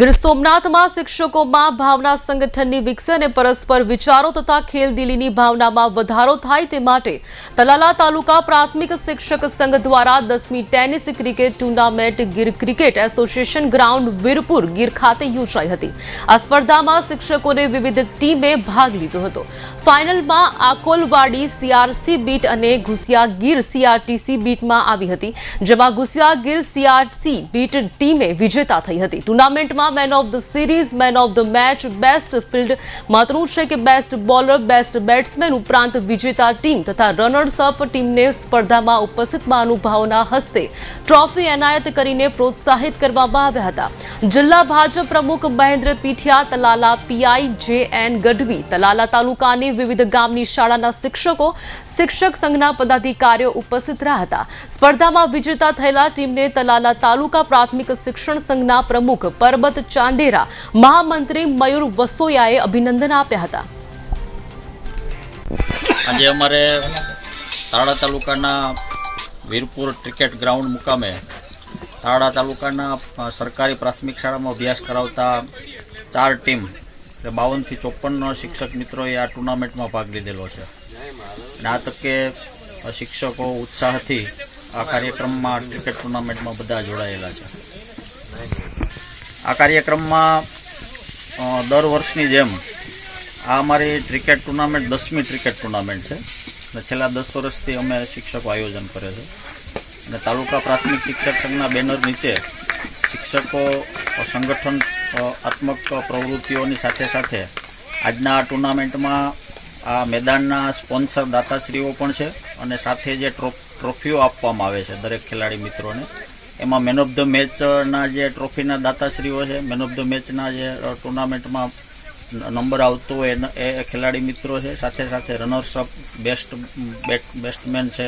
ગીર સોમનાથમાં શિક્ષકોમાં ભાવના સંગઠનની વિકસે અને પરસ્પર વિચારો તથા ખેલદિલીની ભાવનામાં વધારો થાય તે માટે તલાલા તાલુકા પ્રાથમિક શિક્ષક સંઘ દ્વારા દસમી tennis cricket tournament Gir cricket association ground Virpur Gir ખાતે યોજાઈ હતી. આ સ્પર્ધામાં શિક્ષકોને વિવિધ ટીમે ભાગ લીધો હતો. ફાઇનલમાં આકોલવાડી સીઆરસી બીટ અને ઘુસિયા ગીર સીઆરટીસી બીટમાં આવી હતી, જેમાં ઘુસિયા ગીર સીઆરસી બીટ ટીમે વિજેતા થઈ હતી. ટુર્નામેન્ટમાં man of the series man of the match best field મહત્વનું છે કે બેસ્ટ બોલર બેસ્ટ બેટ્સમેન ઉપરાંત વિજેતા ટીમ તથા રનર્સ અપ ટીમને સ્પર્ધામાં ઉપસ્થિત મહાનુભાવોના હસ્તે ટ્રોફી એનાયત કરીને પ્રોત્સાહિત કરવામાં આવ્યા હતા. જિલ્લા ભાજપ પ્રમુખ Mahendra Pithiya, Talala PI J N Gadhvi, Talala તાલુકાની વિવિધ ગામની શાળાના શિક્ષકો, શિક્ષક સંઘના પદાધિકારીઓ ઉપસ્થિત રહ્યા હતા. સ્પર્ધામાં વિજેતા થયેલા ટીમને તલાલા તાલુકા પ્રાથમિક શિક્ષણ સંઘના પ્રમુખ પરબત ચાંડેરા મહામંત્રી મયુર વસોયાએ અભિનંદન આપ્યા હતા. આજે અમારે તાળા તાલુકાના વીરપુર ક્રિકેટ ગ્રાઉન્ડ મુકામે તાળા તાલુકાના સરકારી પ્રાથમિક શાળામાં અભ્યાસ કરાવતા ચાર ટીમ, એટલે બાવનથી ચોપન શિક્ષક મિત્રોએ આ ટુર્નામેન્ટમાં ભાગ લીધેલો છે. અને આ તકે શિક્ષકો ઉત્સાહથી આ કાર્યક્રમમાં ક્રિકેટ ટુર્નામેન્ટમાં બધા જોડાયેલા છે. આ કાર્યક્રમમાં દર વર્ષની જેમ આ અમારી ક્રિકેટ ટુર્નામેન્ટ દસમી ક્રિકેટ ટુર્નામેન્ટ છે. અને છેલ્લા દસ વર્ષથી અમે શિક્ષકો આયોજન કરે છે. અને તાલુકા પ્રાથમિક શિક્ષક સંઘના બેનર નીચે શિક્ષકો સંગઠન આત્મક પ્રવૃત્તિઓની સાથે સાથે આજના આ ટુર્નામેન્ટમાં આ મેદાનના સ્પોન્સર દાતાશ્રીઓ પણ છે. અને સાથે જે ટ્રો- ટ્રોફીઓ આપવામાં આવે છે દરેક ખેલાડી મિત્રોને. એમાં મેન ઓફ ધ મેચના જે ટ્રોફીના દાતાશ્રીઓ છે મેન ઓફ ધ મેચના જે ટુર્નામેન્ટમાં નંબર આવતો હોય, એ ખેલાડી મિત્રો છે. સાથે સાથે runners up best bat batsman છે.